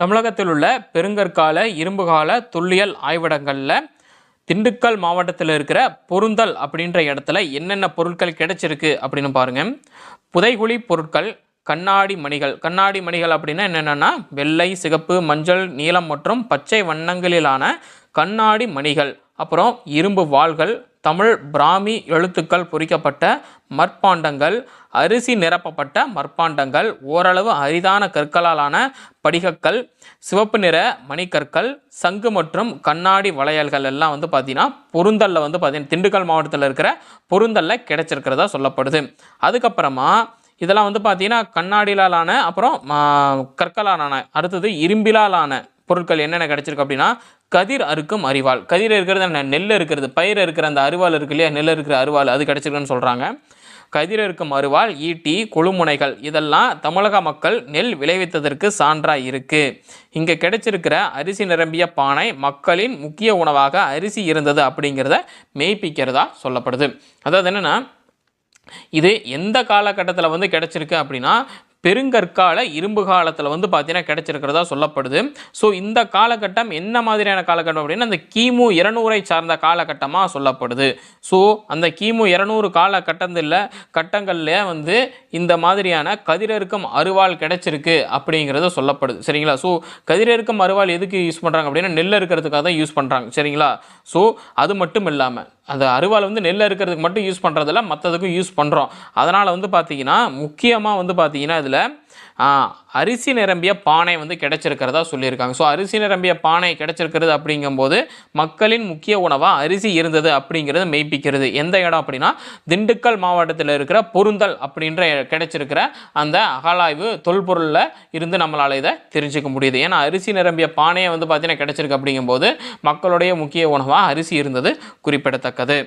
தமிழகத்தில் உள்ள பெருங்கற்கால இரும்புகால தொல்லியல் ஆய்விடங்களில் திண்டுக்கல் மாவட்டத்தில் இருக்கிற பொருந்தல் அப்படின்ற இடத்துல என்னென்ன பொருட்கள் கிடைச்சிருக்கு அப்படின்னு பாருங்கள் புதைகுழி பொருட்கள் கண்ணாடி மணிகள். கண்ணாடி மணிகள் அப்படின்னா என்னென்னா வெள்ளை சிகப்பு மஞ்சள் நீலம் மற்றும் பச்சை வண்ணங்களிலான கண்ணாடி மணிகள் அப்புறம் இரும்பு வாள்கள் தமிழ் பிராமி எழுத்துக்கள் பொறிக்கப்பட்ட மற்பாண்டங்கள் அரிசி நிரப்பப்பட்ட மற்பாண்டங்கள் ஓரளவு அரிதான கற்களாலான படிகக்கல் சிவப்பு நிற மணிக்கற்கள் சங்கு மற்றும் கண்ணாடி வளையல்கள் எல்லாம் வந்து பார்த்திங்கன்னா பொருந்தல்ல வந்து பார்த்தீங்கன்னா திண்டுக்கல் மாவட்டத்தில் இருக்கிற பொருந்தல்ல கிடைச்சிருக்கிறதா சொல்லப்படுது. அதுக்கப்புறமா இதெல்லாம் வந்து பார்த்தீங்கன்னா கண்ணாடிலாலான அப்புறம் கற்களாலான அடுத்தது இரும்பிலாலான பொருட்கள் என்னென்ன கிடச்சிருக்கு அப்படின்னா கதிர் அறுக்கும் அரிவாள். கதிர் இருக்கிறது நெல் இருக்கிறது பயிர் இருக்கிற அந்த அருவாள் இருக்கு இல்லையா? நெல் இருக்கிற அருவாள் அது கிடச்சிருக்குன்னு சொல்கிறாங்க கதிர் இருக்கும் அருவாள் ஈட்டி கொழுமுனைகள் இதெல்லாம் தமிழக மக்கள் நெல் விளைவித்ததற்கு சான்றாக இருக்குது இங்கே கிடைச்சிருக்கிற அரிசி நிரம்பிய பானை மக்களின் முக்கிய உணவாக அரிசி இருந்தது அப்படிங்கிறத மெய்ப்பிக்கிறதா சொல்லப்படுது. அதாவது என்னென்னா இது எந்த காலகட்டத்தில் வந்து கிடைச்சிருக்கு அப்படின்னா பெருங்கற்கால இரும்பு காலத்தில் வந்து பார்த்தீங்கன்னா கிடைச்சிருக்கிறதா சொல்லப்படுது. ஸோ இந்த காலகட்டம் என்ன மாதிரியான காலகட்டம் அப்படின்னா அந்த கிமு இருநூறை சார்ந்த காலகட்டமாக சொல்லப்படுது. ஸோ அந்த கிமு இரநூறு காலகட்டத்தில் கட்டங்களில் வந்து இந்த மாதிரியான கதிரறுக்கும் அருவாள் கிடைச்சிருக்கு அப்படிங்கிறத சொல்லப்படுது. சரிங்களா? ஸோ கதிரறுக்கும் அருவாள் எதுக்கு யூஸ் பண்ணுறாங்க அப்படின்னா நெல் இருக்கிறதுக்காக தான் யூஸ் பண்ணுறாங்க சரிங்களா? ஸோ அது மட்டும் இல்லாமல் அந்த அருவாள் வந்து நெல் இருக்கிறதுக்கு மட்டும் யூஸ் பண்ணுறதில்ல மற்றதுக்கும் யூஸ் பண்ணுறோம் அதனால் வந்து பார்த்திங்கன்னா முக்கியமாக வந்து பார்த்திங்கன்னா இதில் அரிசி நிரம்பிய பானை வந்து கிடைச்சிருக்கிறதா சொல்லியிருக்காங்க. ஸோ அரிசி நிரம்பிய பானை கிடைச்சிருக்கிறது அப்படிங்கும்போது மக்களின் முக்கிய உணவாக அரிசி இருந்தது அப்படிங்கிறது மெய்ப்பிக்கிறது. எந்த இடம் அப்படின்னா திண்டுக்கல் மாவட்டத்தில் இருக்கிற பொருந்தல் அப்படின்ற கிடைச்சிருக்கிற அந்த அகலாய்வு தொல்பொருளில் இருந்து நம்மளால் இதை தெரிஞ்சுக்க முடியுது. ஏன்னா அரிசி நிரம்பிய பானையை வந்து பார்த்தீங்கன்னா கிடைச்சிருக்கு அப்படிங்கும்போது மக்களுடைய முக்கிய உணவாக அரிசி இருந்தது குறிப்பிடத்தக்கது.